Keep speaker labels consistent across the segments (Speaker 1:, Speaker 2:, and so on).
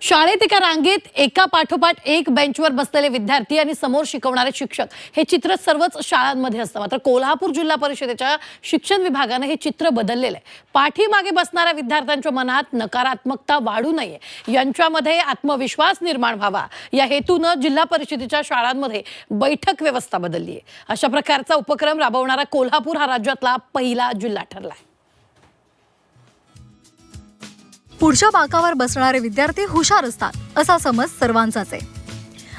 Speaker 1: शाळेत एका रांगेत एका पाठोपाठ एक बेंचवर बसलेले विद्यार्थी आणि समोर शिकवणारे शिक्षक. हे चित्र सर्वच शाळांमध्ये असतं. मात्र कोल्हापूर जिल्हा परिषदेच्या शिक्षण विभागानं हे चित्र बदललेलं आहे. पाठीमागे बसणाऱ्या विद्यार्थ्यांच्या मनात नकारात्मकता वाढू नये. यांच्यामध्ये आत्मविश्वास निर्माण व्हावा. या हेतूनं जिल्हा परिषदेच्या शाळांमध्ये बैठक व्यवस्था बदलली आहे. अशा प्रकारचा उपक्रम राबवणारा कोल्हापूर हा राज्यातला पहिला जिल्हा ठरला आहे.
Speaker 2: पुढच्या बाकावर बसणारे विद्यार्थी हुशार असतात असा समज सर्वांचाच आहे.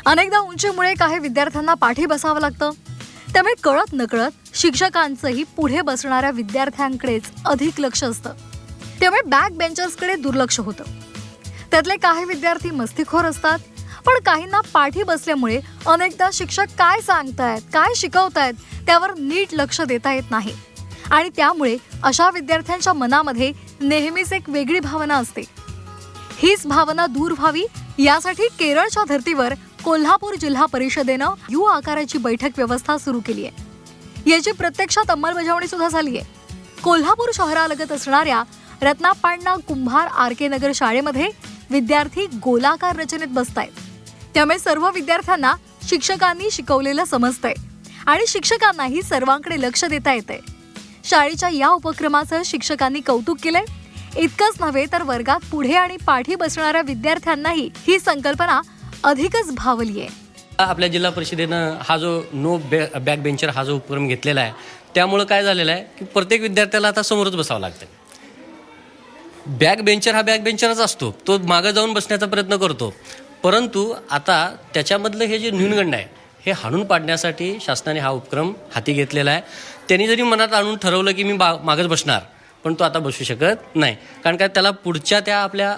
Speaker 2: अनेकदा उंचीमुळे काही विद्यार्थ्यांना पाठी बसावं लागतं. त्यामुळे कळत नकळत शिक्षकांचंही पुढे बसणाऱ्या विद्यार्थ्यांकडेच अधिक लक्ष असतं. त्यामुळे बॅक बेंचर्सकडे दुर्लक्ष होतं. त्यातले काही विद्यार्थी मस्तीखोर असतात पण काहींना पाठी बसल्यामुळे अनेकदा शिक्षक काय सांगतायत काय शिकवतायत त्यावर नीट लक्ष देता येत नाही. आणि त्यामुळे अशा विद्यार्थ्यांच्या मनामध्ये नेहमीच एक वेगळी भावना असते. हीच भावना दूर व्हावी यासाठी केरळच्या धर्तीवर कोल्हापूर जिल्हा परिषदेनं यू आकाराची बैठक व्यवस्था सुरू केली आहे याची प्रत्यक्षात अंमलबजावणी सुद्धा झाली आहे कोल्हापूर शहरालगत असणाऱ्या रत्नापांना कुंभार आर के नगर शाळेमध्ये विद्यार्थी गोलाकार रचनेत बसतायत. त्यामुळे सर्व विद्यार्थ्यांना शिक्षकांनी शिकवलेलं समजतंय आणि शिक्षकांनाही सर्वांकडे लक्ष देता येतंय. शाळेच्या या उपक्रमाचं शिक्षकांनी कौतुक केलंय. इतकंच नव्हे तर वर्गात पुढे आणि पाठी बसणाऱ्या विद्यार्थ्यांनाही ही संकल्पना अधिकच भावली आहे.
Speaker 3: आपल्या जिल्हा परिषदेनं हा जो नो बॅ बॅक बेंचर हा जो उपक्रम घेतलेला आहे त्यामुळं काय झालेलं आहे की प्रत्येक विद्यार्थ्याला आता समोरच बसावं लागतं बॅक बेंचर हा बॅक बेंचरच असतो. तो मागं जाऊन बसण्याचा प्रयत्न करतो. परंतु आता त्याच्यामधलं हे जे न्यूनगंड आहे हे हाणून पाडण्यासाठी शासनाने हा उपक्रम हाती घेतलेला आहे. त्यांनी जरी मनात आणून ठरवलं की मी बा मागच बसणार पण तो आता बसू शकत नाही. कारण का त्याला पुढच्या त्या आपल्या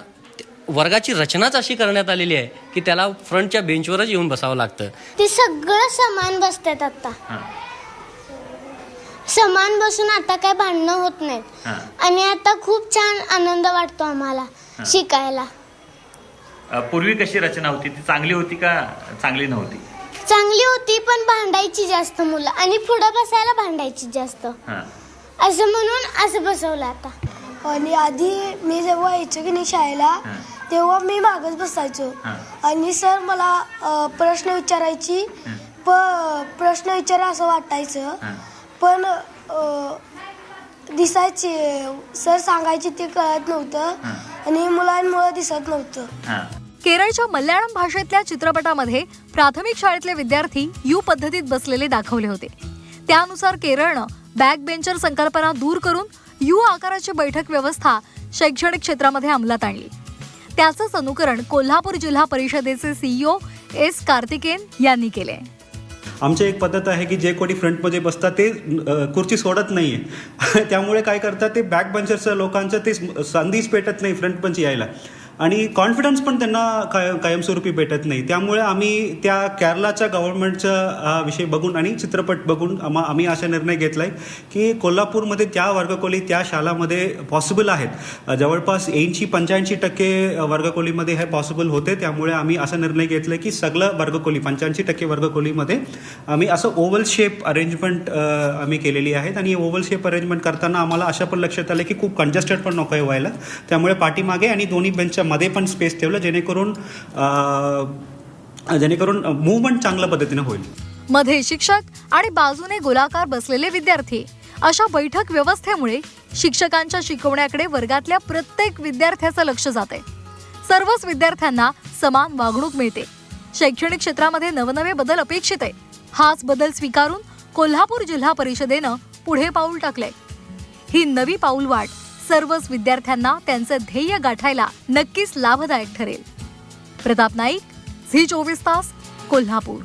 Speaker 3: वर्गाची रचनाच अशी करण्यात आलेली आहे की त्याला फ्रंटच्या बेंचवरच येऊन बसावं लागतं.
Speaker 4: ते सगळं समान बसतात आता. समान बसून आता काय भांडणं होत नाहीत. आणि आता खूप छान आनंद वाटतो आम्हाला शिकायला.
Speaker 5: पूर्वी कशी रचना होती? ती चांगली होती का चांगली नव्हती?
Speaker 4: चांगली होती पण भांडायची जास्त मुलं. आणि पुढं बसायला भांडायची जास्त.
Speaker 5: हां.
Speaker 4: असं म्हणून असं बसवलं आता.
Speaker 6: आणि आधी मी जेव्हा यायचो की नाही शाळेला
Speaker 5: हां.
Speaker 6: तेव्हा मी मागच बसायचो.
Speaker 5: हां.
Speaker 6: आणि सर मला अ, प्रश्न विचारायची. प प्रश्न विचारा असं वाटायचं.
Speaker 5: हां.
Speaker 6: पण अ, दिसायचे सर सांगायचे ते कळत नव्हतं.
Speaker 5: हां.
Speaker 6: आणि मुलांमुळं दिसत नव्हतं.
Speaker 5: हां.
Speaker 2: केरळच्या मल्याळम भाषेतल्या चित्रपटामध्ये प्राथमिक शाळेतले विद्यार्थी यू पद्धतीत बसलेले दाखवले होते. त्यानुसार केरळनं बॅक बेंचर संकल्पना दूर करून यू आकाराची बैठक व्यवस्था शैक्षणिक क्षेत्रामध्ये अंमलात आणली. त्याचंच अनुकरण कोल्हापूर जिल्हा परिषदेचे सीईओ एस कार्तिकेन यांनी केले.
Speaker 7: आमची एक पद्धत आहे की जे कोणी फ्रंटमध्ये बसतात ते खुर्ची सोडत नाही आहे त्यामुळे काय करतात ते बॅक बंचरच्या लोकांचं ते संधीच पेटत नाही फ्रंट बेंच यायला. आणि कॉन्फिडन्स पण त्यांना काय कायमस्वरूपी भेटत नाही. त्यामुळे आम्ही त्या केरलाच्या गव्हर्नमेंटचा हा विषय बघून आणि चित्रपट बघून आम्हा आम्ही असा निर्णय घेतला आहे की कोल्हापूरमध्ये त्या वर्गखोली त्या शाळामध्ये पॉसिबल आहेत. जवळपास ऐंशी पंच्याऐंशी टक्के वर्गखोलीमध्ये हे पॉसिबल होते. त्यामुळे आम्ही असा निर्णय घेतला की सगळं वर्गखोली पंच्याऐंशी टक्के वर्गखोलीमध्ये आम्ही असं ओव्हल शेप अरेंजमेंट आम्ही केलेली आहेत. आणि ओव्हल शेप अरेंजमेंट करताना आम्हाला अशा पण लक्षात आलं की खूप कंजेस्टेड पण नको आहे व्हायला. त्यामुळे पाठीमागे आणि दोन्ही बेंचच्या मध्ये पण स्पेस ठेवलं जेणेकरून जेणेकरून मुवमेंट चांगल्या पद्धतीने होईल.
Speaker 2: मध्ये शिक्षक आणि बाजूने गोलाकार बसलेले विद्यार्थी अशा बैठक व्यवस्थेमुळे शिक्षकांच्या शिकवण्याकडे वर्गातल्या प्रत्येक विद्यार्थ्याचं लक्ष जाते. सर्वच विद्यार्थ्यांना समान वागणूक मिळते. शैक्षणिक क्षेत्रामध्ये नवनवे बदल अपेक्षित आहे. हाच बदल स्वीकारून कोल्हापूर जिल्हा परिषदेनं पुढे पाऊल टाकलंय. ही नवी पाऊलवाट सर्वच विद्यार्थ्यांना त्यांचं ध्येय गाठायला नक्कीच लाभदायक ठरेल. प्रताप नाईक झी चोवीस तास कोल्हापूर.